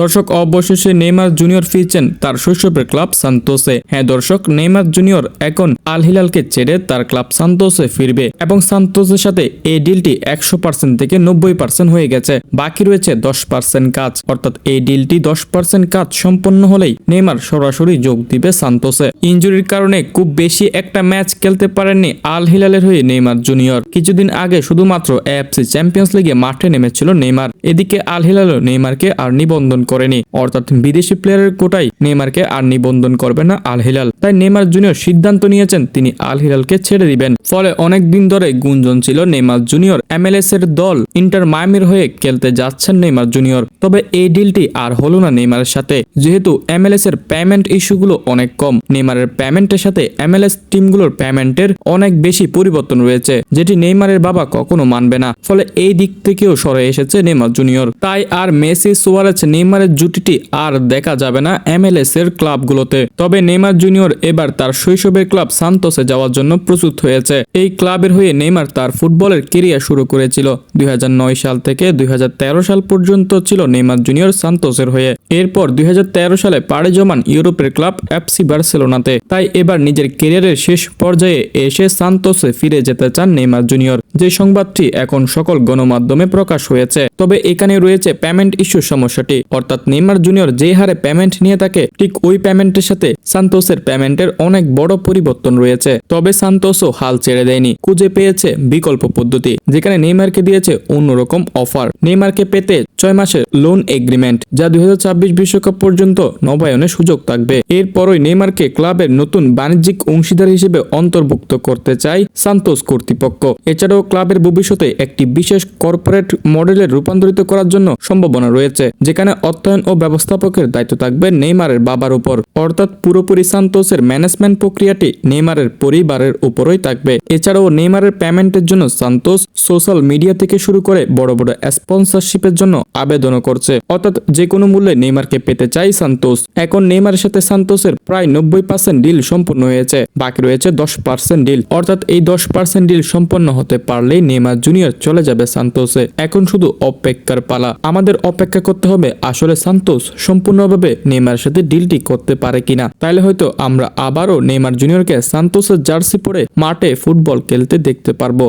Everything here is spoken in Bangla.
দর্শক, অবশেষে নেইমার জুনিয়র ফিরছেন তার শৈশবের ক্লাব সান্তোসে। হ্যাঁ দর্শক, নেইমার জুনিয়র এখন আল হিলালকে ছেড়ে তার ক্লাব সান্তোসে ফিরবে এবং সান্তোসের সাথে এই ডিলটি একশো পার্সেন্ট থেকে নব্বই পার্সেন্ট হয়ে গেছে। বাকি রয়েছে দশ পার্সেন্ট কাজ। অর্থাৎ এই ডিলটি দশ পার্সেন্ট কাজ সম্পন্ন হলেই নেইমার সরাসরি যোগ দিবে সান্তোসে। ইঞ্জুরির কারণে খুব বেশি একটা ম্যাচ খেলতে পারেননি আল হিলালের হয়ে নেইমার জুনিয়র। কিছুদিন আগে শুধুমাত্র এএফসি চ্যাম্পিয়ন্স লিগে মাঠে নেমেছিল নেইমার। এদিকে আল হিলালও নেইমারকে আর নিবন্ধন করেনি। অর্থাৎ বিদেশি প্লেয়ারের কোটাই নেইমারকে আর নিবন্ধন করবে না আল হিলাল তাই নেইমার জুনিয়র সিদ্ধান্ত নিয়েছেন, তিনি আল হিলালকে ছেড়ে দিবেন। ফলে অনেক দিন ধরে গুঞ্জন ছিল নেইমার জুনিয়র এমএলএস এর দল ইন্টার মায়ামির হয়ে খেলতে যাচ্ছেন নেইমার জুনিয়র তবে এই ডিলটি আর হলো না নেইমারের সাথে। যেহেতু এমএলএস এর পেমেন্ট ইস্যুগুলো অনেক কম, নেইমারের পেমেন্টের সাথে এমএলএস টিমগুলোর পেমেন্টের অনেক বেশি পরিবর্তন রয়েছে, যেটি নেইমারের বাবা কখনো মানবে না। ফলে এই দিক থেকেও সরে এসেছে নেইমার জুনিয়র তাই আর মেসি সুয়ারেজ নেইমারের জুটিটি আর দেখা যাবে না এমএলএস এর ক্লাবগুলোতে। তবে নেইমার জুনিয়র এবার তার শৈশবের ক্লাব সান্তোসে যাওয়ার জন্য প্রস্তুত হয়েছে। এই ক্লাবের হয়ে নেইমার তার ফুটবলের কেরিয়ার শুরু করেছিল। দুই হাজার নয় সাল থেকে দুই হাজার তেরো সাল পর্যন্ত ছিল নেইমার জুনিয়র সান্তোসের হয়ে। এরপর দুই হাজার তেরো সালে পাড়ে জমান ইউরোপের ক্লাব এফসি বার্সেলোনাতে। তাই এবার নিজের কেরিয়ারের শেষ পর্যায়ে এসে সান্তোসে ফিরে যেতে চান নেইমার জুনিয়র। যে সংবাদটি এখন সকল গণমাধ্যমে প্রকাশ হয়েছে। তবে এখানে রয়েছে পেমেন্ট ইস্যু সমস্যাটি। অর্থাৎ নেইমার জুনিয়র যে হারে পেমেন্ট নিয়ে থাকে, ঠিক ওই পেমেন্টের সাথে সান্তোসের পেমেন্টের অনেক বড় পরিবর্তন রয়েছে। তবে সান্তোসও হাল ছেড়ে দেয়নি। খুঁজে পেয়েছে বিকল্প পদ্ধতি, যেখানে নেইমারকে দিয়েছে অন্যরকম অফার নেইমারকে পেতে ছয় মাসের লোন এগ্রিমেন্ট যা দুই বিশ্বকাপ পর্যন্ত নবায়নের সুযোগ থাকবে। এরপরই নেইমারকে ক্লাবের নতুন বাণিজ্যিক অংশীদার হিসেবে অন্তর্ভুক্ত করতে চায় সান্তোস কর্তৃপক্ষ। এছাড়াও ক্লাবের ভবিষ্যতে একটি বিশেষ কর্পোরেট মডেলে রূপান্তরিত করার জন্য সম্ভাবনা রয়েছে, যেখানে অর্থায়ন ও ব্যবস্থাপকের দায়িত্ব থাকবে নেইমারের বাবার উপর। অর্থাৎ পুরোপুরি সান্তোসের ম্যানেজমেন্ট প্রক্রিয়াটি নেইমারের পরিবারের উপরই থাকবে। এছাড়াও নেইমারের পেমেন্টের জন্য সান্তোস সোশ্যাল মিডিয়া থেকে শুরু করে বড় বড় স্পন্সরশিপের জন্য আবেদনও করছে। অর্থাৎ যে কোনো মূল্যে নেইমারকে পেতে চাই সান্তোস। এখন নেইমারের সাথে সান্তোসের প্রায় নব্বই পার্সেন্ট ডিল সম্পূর্ণ হয়েছে। বাকি রয়েছে দশ পার্সেন্ট ডিল অর্থাৎ এই দশ পার্সেন্ট ডিল সম্পন্ন হতে পারলেই নেইমার জুনিয়র চলে যাবে সান্তোসে। এখন শুধু অপেক্ষার পালা। আমাদের অপেক্ষা করতে হবে আসলে সান্তোস সম্পূর্ণভাবে নেইমারের সাথে ডিলটি করতে পারে কিনা। তাহলে হয়তো আমরা আবারও নেইমার জুনিয়রকে সান্তোসের জার্সি পরে মাঠে ফুটবল খেলতে দেখতে পারব।